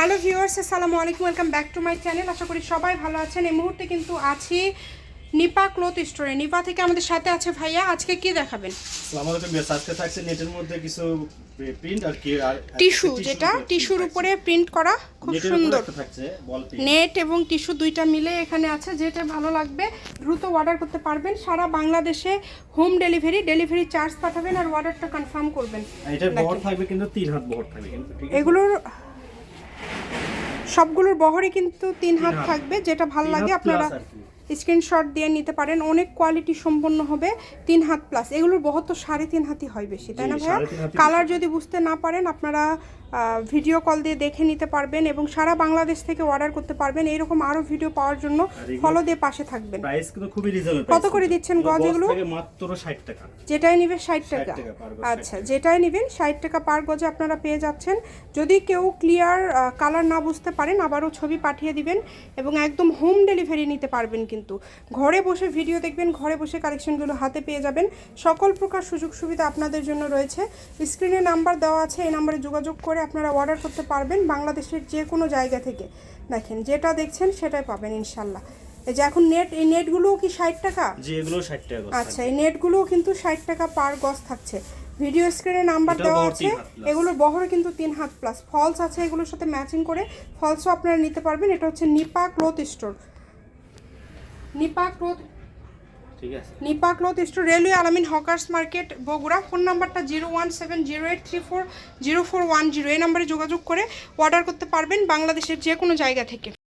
Hello viewers আসসালামু আলাইকুম welcome back to my channel আশা করি সবাই ভালো আছেন। এই মুহূর্তে কিন্তু আছি নিপা ক্লথ স্টোরে। নিপা থেকে আমাদের সাথে আছে ভাইয়া। আজকে কি দেখাবেন? আসসালামু আলাইকুম বেশ আজকে থাকছে নেটের মধ্যে কিছু প্রিন্ট আর কি আর টিস্যু যেটা টিস্যুর উপরে প্রিন্ট করা খুব সুন্দর। থাকছে নেট এবং টিস্যু দুইটা মিলে এখানে আছে। যেটা ভালো লাগবে দ্রুত অর্ডার করতে পারবেন। সারা বাংলাদেশে হোম ডেলিভারি ডেলিভারি চার্জ পাঠাবেন আর অর্ডারটা কনফার্ম করবেন। এটার বহর থাকবে কিন্তু তিন হাত বহর থাকবে কিন্তু এগুলোর সবগুলোর বহরে কিন্তু তিন হাত। থাকবে যেটা ভালো লাগে আপনারা। স্ক্রিনশট দিয়ে নিতে পারেন। অনেক কোয়ালিটি সম্পন্ন হবে তিন হাত প্লাস এগুলোর বহর তো সাড়ে তিন হাতই হয় বেশি তাই না ভাইয়া? কালার যদি বুঝতে না পারেন আপনারা ভিডিও কল দিয়ে দেখে নিতে পারবেন এবং সারা বাংলাদেশ থেকে অর্ডার করতে পারবেন। এইরকম আরও ভিডিও পাওয়ার জন্য ফলো দিয়ে পাশে থাকবেন। প্রাইস কিন্তু খুবই রিজনেবল কত করে দিচ্ছেন গজ এগুলো? মাত্র 60 টাকা। যেটাই নেবেন ষাট টাকা। আচ্ছা যেটাই নেবেন ষাট টাকা পার গজে আপনারা পেয়ে যাচ্ছেন। যদি কেউ ক্লিয়ার কালার না বুঝতে পারেন আবারও ছবি পাঠিয়ে দিবেন এবং একদম হোম ডেলিভারি নিতে পারবেন কিন্তু। ঘরে বসে ভিডিও দেখবেন ঘরে বসে কালেকশনগুলো হাতে পেয়ে যাবেন। সকল প্রকার সুযোগ সুবিধা আপনাদের জন্য রয়েছে। স্ক্রিনে নাম্বার দেওয়া আছে এই নাম্বারে যোগাযোগ করে আপনারা অর্ডার করতে পারবেন বাংলাদেশের যে কোনো জায়গা থেকে। দেখেন যেটা দেখছেন সেটাই পাবেন ইনশাল্লাহ। এই যে এখন নেট এই নেটগুলোও কি ষাট টাকা? জি এগুলো 60 টাকা আচ্ছা এই নেটগুলোও কিন্তু ষাট টাকা পার গজ থাকছে। ভিডিও স্ক্রিনে নাম্বার দেওয়া আছে। এগুলোর বহর কিন্তু তিন হাত প্লাস ফলস আছে এগুলোর সাথে ম্যাচিং করে। ফলসও আপনারা নিতে পারবেন। এটা হচ্ছে Nipa cloth store Nipa cloth ঠিক আছে। Nipa cloth store railway Alamin hawkers market Bogura. Phone নাম্বারটা zero one seven zero eight three four zero four one zero. এই নাম্বারে যোগাযোগ করে অর্ডার করতে পারবেন বাংলাদেশের যে কোনো জায়গা থেকে।